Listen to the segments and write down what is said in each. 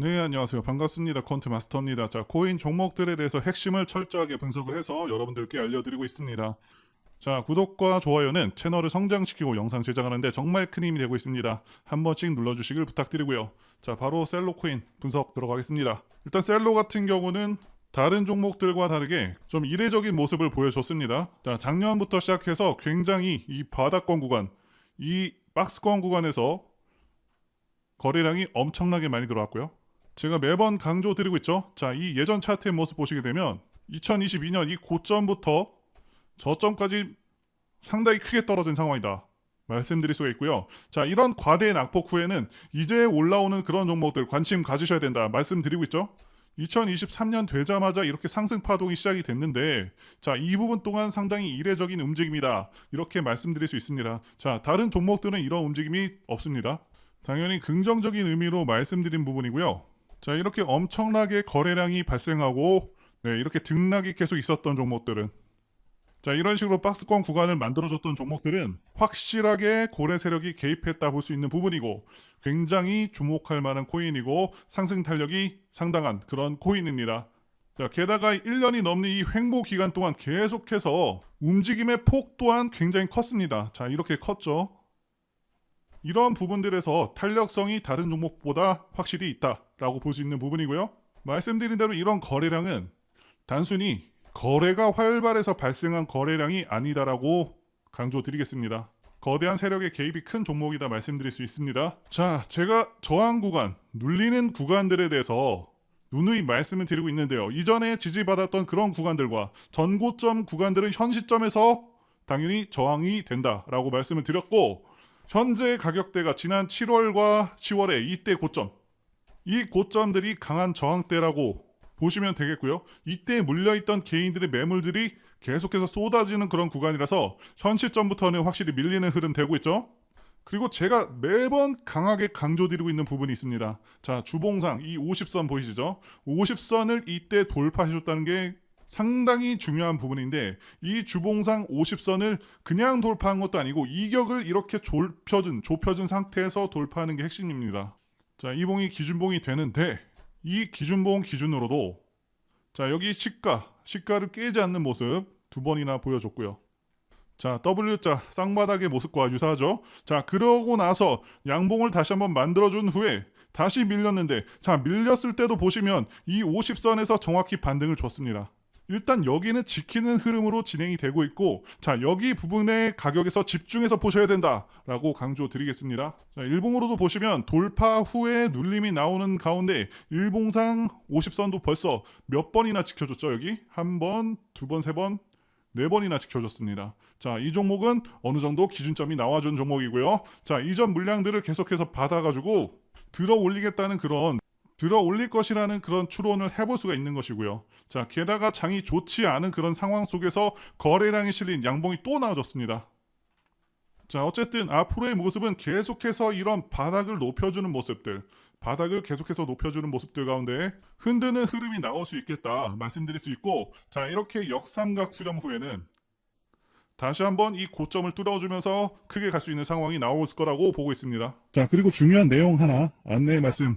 네, 안녕하세요. 반갑습니다. 콘트 마스터입니다. 자, 코인 종목들에 대해서 핵심을 철저하게 분석을 해서 여러분들께 알려드리고 있습니다. 자, 구독과 좋아요는 채널을 성장시키고 영상 제작하는데 정말 큰 힘이 되고 있습니다. 한 번씩 눌러주시길 부탁드리고요. 자, 바로 셀로 코인 분석 들어가겠습니다. 일단 셀로 같은 경우는 다른 종목들과 다르게 좀 이례적인 모습을 보여줬습니다. 자, 작년부터 시작해서 굉장히 이 바닥권 구간, 이 박스권 구간에서 거래량이 엄청나게 많이 들어왔고요. 제가 매번 강조드리고 있죠. 자, 이 예전 차트의 모습 보시게 되면 2022년 이 고점부터 저점까지 상당히 크게 떨어진 상황이다. 말씀드릴 수가 있고요. 자, 이런 과대 낙폭 후에는 이제 올라오는 그런 종목들 관심 가지셔야 된다. 말씀드리고 있죠. 2023년 되자마자 이렇게 상승 파동이 시작이 됐는데 자, 이 부분 동안 상당히 이례적인 움직임이다. 이렇게 말씀드릴 수 있습니다. 자, 다른 종목들은 이런 움직임이 없습니다. 당연히 긍정적인 의미로 말씀드린 부분이고요. 자, 이렇게 엄청나게 거래량이 발생하고 네, 이렇게 등락이 계속 있었던 종목들은 자, 이런 식으로 박스권 구간을 만들어줬던 종목들은 확실하게 고래 세력이 개입했다 볼 수 있는 부분이고 굉장히 주목할 만한 코인이고 상승 탄력이 상당한 그런 코인입니다. 자, 게다가 1년이 넘는 이 횡보 기간 동안 계속해서 움직임의 폭 또한 굉장히 컸습니다. 자, 이렇게 컸죠. 이런 부분들에서 탄력성이 다른 종목보다 확실히 있다라고 볼 수 있는 부분이고요. 말씀드린 대로 이런 거래량은 단순히 거래가 활발해서 발생한 거래량이 아니다라고 강조드리겠습니다. 거대한 세력의 개입이 큰 종목이다 말씀드릴 수 있습니다. 자, 제가 저항 구간, 눌리는 구간들에 대해서 누누이 말씀을 드리고 있는데요. 이전에 지지받았던 그런 구간들과 전고점 구간들은 현 시점에서 당연히 저항이 된다라고 말씀을 드렸고 현재 가격대가 지난 7월과 10월에 이때 고점 이 고점들이 강한 저항대라고 보시면 되겠고요. 이때 물려있던 개인들의 매물들이 계속해서 쏟아지는 그런 구간이라서 현 시점부터는 확실히 밀리는 흐름 되고 있죠. 그리고 제가 매번 강하게 강조드리고 있는 부분이 있습니다. 자, 주봉상 이 50선 보이시죠? 50선을 이때 돌파해줬다는 게 상당히 중요한 부분인데 이 주봉상 50선을 그냥 돌파한 것도 아니고 이격을 이렇게 좁혀준 좁혀준 상태에서 돌파하는 게 핵심입니다. 자, 이 봉이 기준봉이 되는데 이 기준봉 기준으로도 자, 여기 시가, 시가를 깨지 않는 모습 두 번이나 보여줬고요. 자, W자 쌍바닥의 모습과 유사하죠. 자, 그러고 나서 양봉을 다시 한번 만들어 준 후에 다시 밀렸는데 자, 밀렸을 때도 보시면 이 50선에서 정확히 반등을 줬습니다. 일단 여기는 지키는 흐름으로 진행이 되고 있고 자 여기 부분의 가격에서 집중해서 보셔야 된다라고 강조드리겠습니다. 자 일봉으로도 보시면 돌파 후에 눌림이 나오는 가운데 일봉상 50선도 벌써 몇 번이나 지켜줬죠 여기 한 번, 두 번, 세 번, 네 번이나 지켜줬습니다. 자, 이 종목은 어느 정도 기준점이 나와준 종목이고요. 자, 이전 물량들을 계속해서 받아가지고 들어 올리겠다는 그런 들어 올릴 것이라는 그런 추론을 해볼 수가 있는 것이고요. 자, 게다가 장이 좋지 않은 그런 상황 속에서 거래량이 실린 양봉이 또 나와줬습니다. 자, 어쨌든 앞으로의 모습은 계속해서 이런 바닥을 높여주는 모습들, 바닥을 계속해서 높여주는 모습들 가운데 흔드는 흐름이 나올 수 있겠다 말씀드릴 수 있고, 자, 이렇게 역삼각 수렴 후에는 다시 한번 이 고점을 뚫어주면서 크게 갈 수 있는 상황이 나올 거라고 보고 있습니다. 자, 그리고 중요한 내용 하나 안내 말씀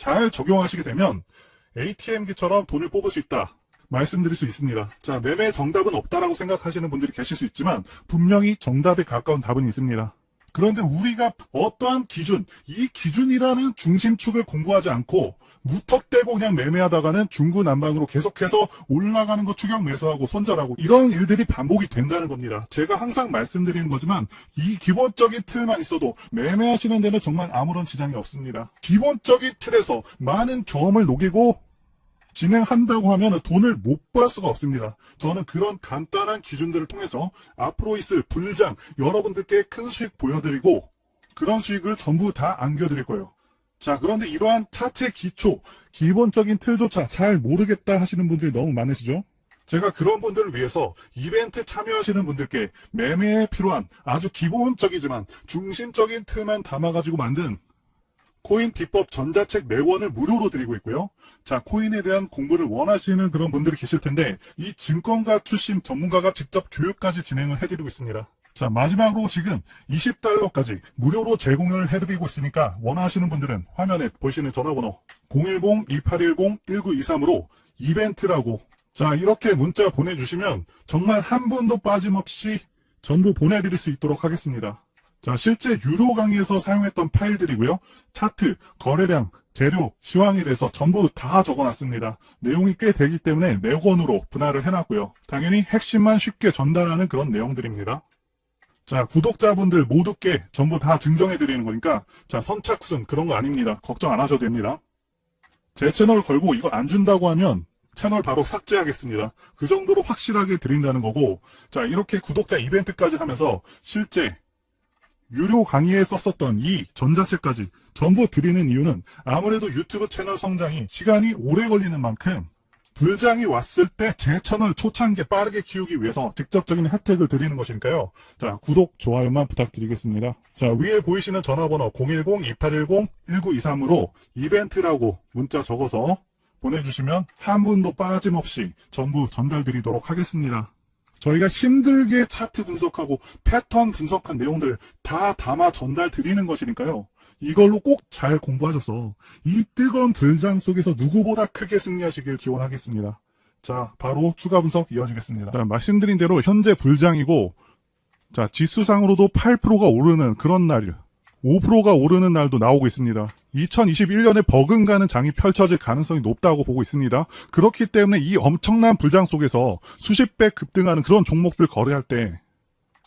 잘 적용하시게 되면 ATM기처럼 돈을 뽑을 수 있다. 말씀드릴 수 있습니다. 자, 매매 정답은 없다라고 생각하시는 분들이 계실 수 있지만 분명히 정답에 가까운 답은 있습니다. 그런데 우리가 어떠한 기준, 이 기준이라는 중심축을 공부하지 않고 무턱대고 그냥 매매하다가는 중구난방으로 계속해서 올라가는 거 추격 매수하고 손절하고 이런 일들이 반복이 된다는 겁니다. 제가 항상 말씀드리는 거지만 이 기본적인 틀만 있어도 매매하시는 데는 정말 아무런 지장이 없습니다. 기본적인 틀에서 많은 경험을 녹이고 진행한다고 하면 돈을 못 벌 수가 없습니다. 저는 그런 간단한 기준들을 통해서 앞으로 있을 불장 여러분들께 큰 수익 보여드리고 그런 수익을 전부 다 안겨드릴 거예요. 자, 그런데 이러한 차트의 기초, 기본적인 틀조차 잘 모르겠다 하시는 분들이 너무 많으시죠? 제가 그런 분들을 위해서 이벤트 참여하시는 분들께 매매에 필요한 아주 기본적이지만 중심적인 틀만 담아가지고 만든 코인 비법 전자책 4권을 무료로 드리고 있고요. 자, 코인에 대한 공부를 원하시는 그런 분들이 계실 텐데 이 증권가 출신 전문가가 직접 교육까지 진행을 해드리고 있습니다. 자, 마지막으로 지금 20달러까지 무료로 제공을 해드리고 있으니까 원하시는 분들은 화면에 보시는 전화번호 010-2810-1923으로 이벤트라고 자, 이렇게 문자 보내주시면 정말 한 분도 빠짐없이 전부 보내드릴 수 있도록 하겠습니다. 자, 실제 유료 강의에서 사용했던 파일들이고요. 차트, 거래량, 재료, 시황에 대해서 전부 다 적어놨습니다. 내용이 꽤 되기 때문에 4권으로 분할을 해놨고요. 당연히 핵심만 쉽게 전달하는 그런 내용들입니다. 자, 구독자분들 모두께 전부 다 증정해 드리는 거니까, 자, 선착순 그런 거 아닙니다. 걱정 안 하셔도 됩니다. 제 채널 걸고 이거 안 준다고 하면 채널 바로 삭제하겠습니다. 그 정도로 확실하게 드린다는 거고, 자, 이렇게 구독자 이벤트까지 하면서 실제 유료 강의에 썼었던 이 전자책까지 전부 드리는 이유는 아무래도 유튜브 채널 성장이 시간이 오래 걸리는 만큼 불장이 왔을 때 제 채널 초창기에 빠르게 키우기 위해서 직접적인 혜택을 드리는 것이니까요. 자, 구독, 좋아요만 부탁드리겠습니다. 자, 위에 보이시는 전화번호 010-2810-1923으로 이벤트라고 문자 적어서 보내주시면 한 분도 빠짐없이 전부 전달드리도록 하겠습니다. 저희가 힘들게 차트 분석하고 패턴 분석한 내용들 다 담아 전달 드리는 것이니까요. 이걸로 꼭 잘 공부하셔서 이 뜨거운 불장 속에서 누구보다 크게 승리하시길 기원하겠습니다. 자, 바로 추가 분석 이어지겠습니다. 자, 말씀드린 대로 현재 불장이고, 자, 지수상으로도 8%가 오르는 그런 날, 5%가 오르는 날도 나오고 있습니다. 2021년에 버금가는 장이 펼쳐질 가능성이 높다고 보고 있습니다. 그렇기 때문에 이 엄청난 불장 속에서 수십 배 급등하는 그런 종목들 거래할 때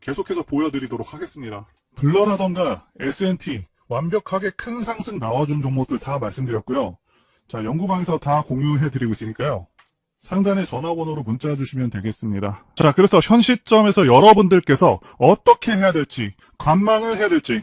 계속해서 보여드리도록 하겠습니다. 블러라던가 S&T 완벽하게 큰 상승 나와준 종목들 다 말씀드렸고요. 자, 연구방에서 다 공유해드리고 있으니까요. 상단에 전화번호로 문자 주시면 되겠습니다. 자, 그래서 현 시점에서 여러분들께서 어떻게 해야 될지, 관망을 해야 될지,